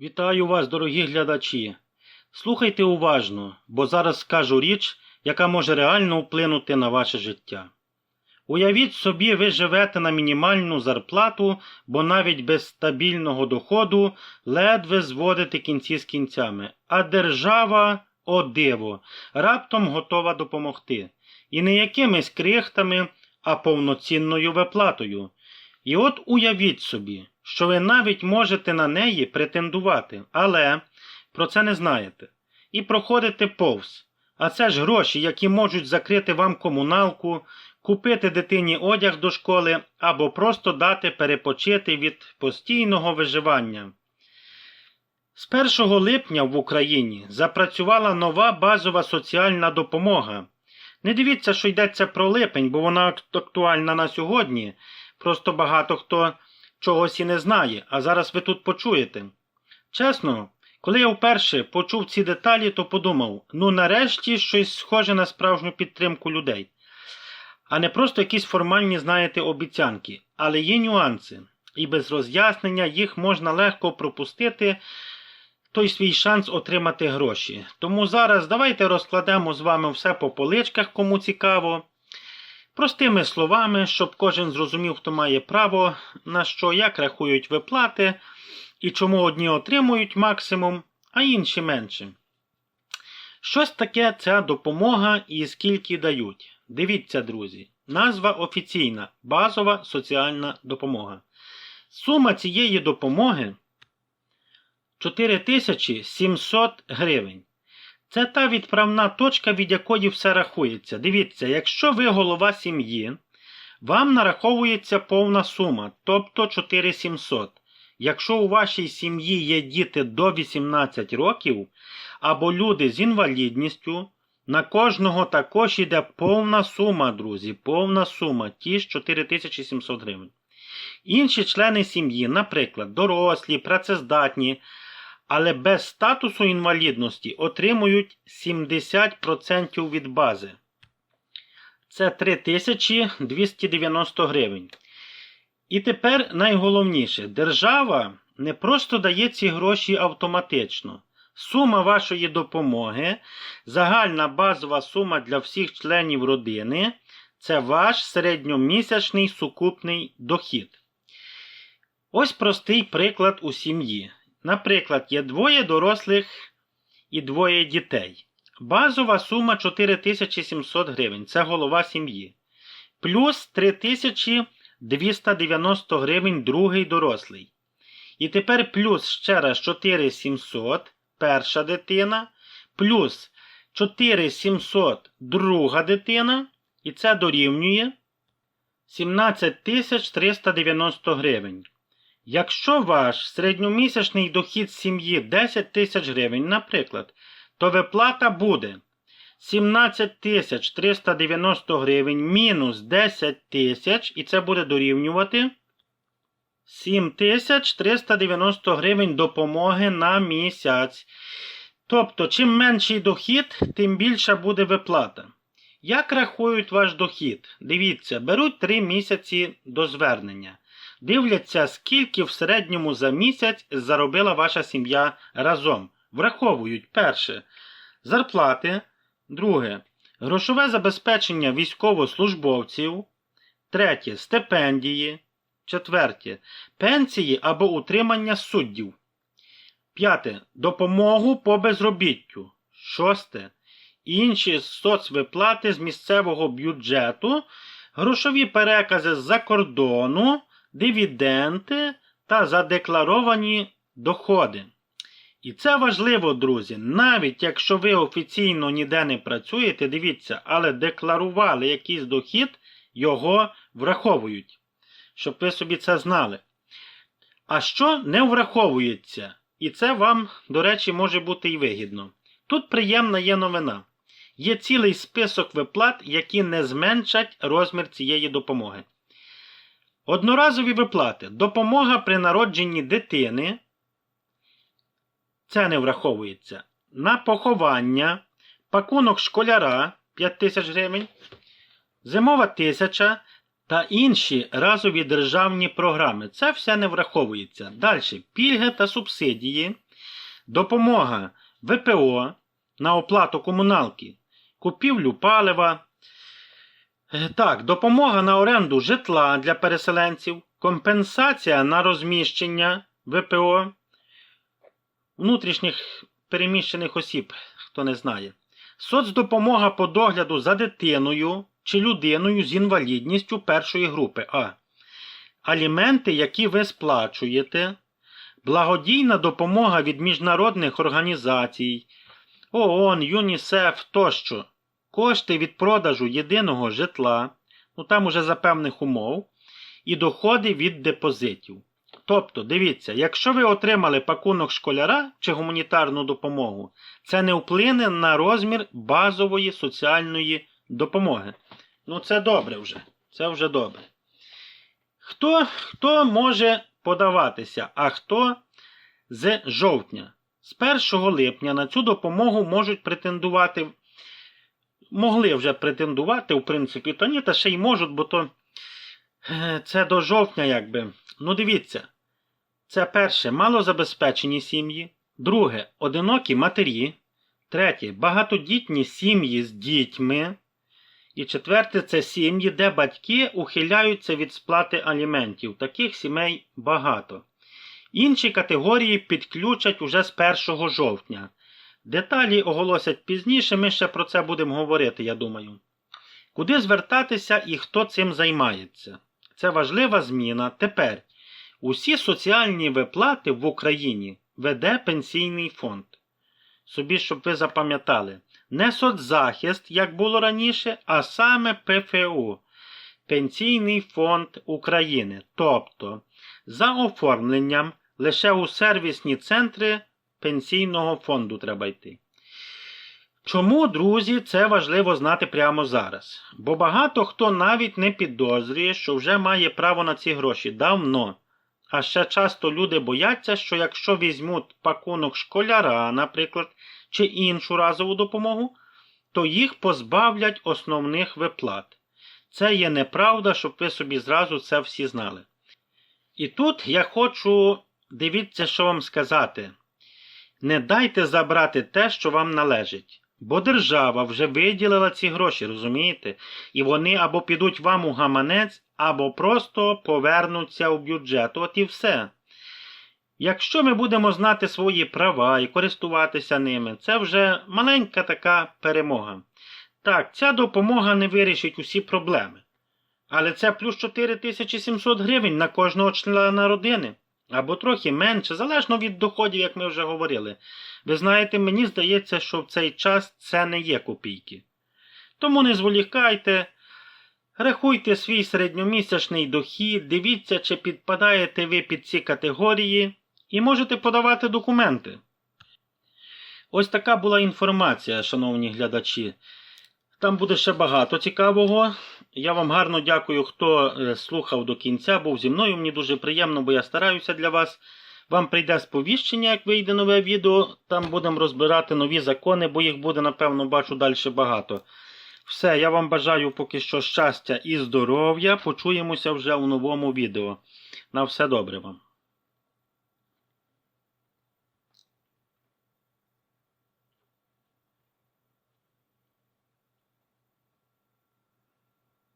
Вітаю вас, дорогі глядачі. Слухайте уважно, бо зараз скажу річ, яка може реально вплинути на ваше життя. Уявіть собі, ви живете на мінімальну зарплату, бо навіть без стабільного доходу ледве зводите кінці з кінцями, а держава, о диво, раптом готова допомогти. І не якимись крихтами, а повноцінною виплатою. І от уявіть собі, що ви навіть можете на неї претендувати, але про це не знаєте. І проходите повз. А це ж гроші, які можуть закрити вам комуналку, купити дитині одяг до школи або просто дати перепочити від постійного виживання. З 1 липня в Україні запрацювала нова базова соціальна допомога. Не дивіться, що йдеться про липень, бо вона актуальна на сьогодні. Просто багато хто чогось і не знає, а зараз ви тут почуєте. Чесно, коли я вперше почув ці деталі, то подумав: ну нарешті щось схоже на справжню підтримку людей. А не просто якісь формальні, знаєте, обіцянки. Але є нюанси, і без роз'яснення їх можна легко пропустити той свій шанс отримати гроші. Тому зараз давайте розкладемо з вами все по поличках, кому цікаво. Простими словами, щоб кожен зрозумів, хто має право, на що, як рахують виплати і чому одні отримують максимум, а інші менше. Щось таке ця допомога і скільки дають. Дивіться, друзі. Назва офіційна базова соціальна допомога. Сума цієї допомоги 4700 гривень. Це та відправна точка, від якої все рахується. Дивіться, якщо ви голова сім'ї, вам нараховується повна сума, тобто 4700. Якщо у вашій сім'ї є діти до 18 років або люди з інвалідністю, на кожного також йде повна сума, друзі, повна сума, ті ж 4700 гривень. Інші члени сім'ї, наприклад, дорослі, працездатні, але без статусу інвалідності отримують 70% від бази. Це 3290 гривень. І тепер найголовніше: держава не просто дає ці гроші автоматично. Сума вашої допомоги, загальна базова сума для всіх членів родини це ваш середньомісячний сукупний дохід. Ось простий приклад у сім'ї. Наприклад, є двоє дорослих і двоє дітей. Базова сума 4700 гривень. Це голова сім'ї. Плюс 3290 гривень другий дорослий. І тепер плюс ще раз 4700 перша дитина. Плюс 4700 друга дитина. І це дорівнює 17390 гривень. Якщо ваш середньомісячний дохід сім'ї 10 тисяч гривень, наприклад, то виплата буде 17 тисяч 390 гривень мінус 10 тисяч, і це буде дорівнювати 7 тисяч 390 гривень допомоги на місяць. Тобто, чим менший дохід, тим більша буде виплата. Як рахують ваш дохід? Дивіться, беруть 3 місяці до звернення. Дивляться, скільки в середньому за місяць заробила ваша сім'я разом. Враховують. Перше. Зарплати, друге. Грошове забезпечення військовослужбовців, третє. Стипендії, четверте. Пенсії або утримання суддів. П'яте. Допомогу по безробіттю. Шосте. Інші соцвиплати з місцевого бюджету, грошові перекази з-за кордону, дивіденти та задекларовані доходи. І це важливо, друзі. Навіть якщо ви офіційно ніде не працюєте, дивіться, але декларували якийсь дохід, його враховують. Щоб ви собі це знали. А що не враховується? І це вам, до речі, може бути і вигідно. Тут приємна є новина. Є цілий список виплат, які не зменшать розмір цієї допомоги. Одноразові виплати. Допомога при народженні дитини. Це не враховується. На поховання, пакунок школяра 5 тисяч гривень, зимова тисяча та інші разові державні програми. Це все не враховується. Далі пільги та субсидії допомога ВПО на оплату комуналки, купівлю палива. Е, Так, допомога на оренду житла для переселенців, компенсація на розміщення ВПО, внутрішніх переміщених осіб, хто не знає, соцдопомога по догляду за дитиною чи людиною з інвалідністю першої групи А. Аліменти, які ви сплачуєте, благодійна допомога від міжнародних організацій, ООН, ЮНІСЕФ тощо, кошти від продажу єдиного житла, ну там уже за певних умов, і доходи від депозитів. Тобто, дивіться, якщо ви отримали пакунок школяра чи гуманітарну допомогу, це не вплине на розмір базової соціальної допомоги. Ну, це добре вже. Це вже добре. Хто, хто може подаватися, а хто з жовтня? З 1 липня на цю допомогу можуть претендувати. Могли вже претендувати, в принципі, то ні, та ще й можуть, бо то е, це до жовтня, якби. Ну, дивіться. Це перше малозабезпечені сім'ї, друге одинокі матері, третє багатодітні сім'ї з дітьми. І четверте це сім'ї, де батьки ухиляються від сплати аліментів. Таких сімей багато. Інші категорії підключать уже з 1 жовтня. Деталі оголосять пізніше, ми ще про це будемо говорити, я думаю. Куди звертатися і хто цим займається? Це важлива зміна. Тепер усі соціальні виплати в Україні веде пенсійний фонд. Собі, щоб ви запам'ятали, не соцзахист, як було раніше, а саме ПФУ Пенсійний фонд України. Тобто, за оформленням лише у сервісні центри пенсійного фонду треба йти. Чому, друзі, це важливо знати прямо зараз? Бо багато хто навіть не підозрює, що вже має право на ці гроші давно. А ще часто люди бояться, що якщо візьмуть пакунок школяра, наприклад, чи іншу разову допомогу, то їх позбавлять основних виплат. Це є неправда, щоб ви собі зразу це всі знали. І тут я хочу, дивіться, що вам сказати. Не дайте забрати те, що вам належить. Бо держава вже виділила ці гроші, розумієте? І вони або підуть вам у гаманець, або просто повернуться у бюджет. От і все. Якщо ми будемо знати свої права і користуватися ними, це вже маленька така перемога. Так, ця допомога не вирішить усі проблеми. Але це плюс 4700 гривень на кожного члена родини. Або трохи менше, залежно від доходів, як ми вже говорили. Ви знаєте, мені здається, що в цей час це не є копійки. Тому не зволікайте, рахуйте свій середньомісячний дохід, дивіться, чи підпадаєте ви під ці категорії, і можете подавати документи. Ось така була інформація, шановні глядачі. Там буде ще багато цікавого. Я вам гарно дякую, хто е, слухав до кінця, був зі мною. Мені дуже приємно, бо я стараюся для вас. Вам прийде сповіщення, як вийде нове відео. Там будемо розбирати нові закони, бо їх буде, напевно, бачу далі багато. Все, я вам бажаю поки що щастя і здоров'я. Почуємося вже у новому відео. На все добре вам.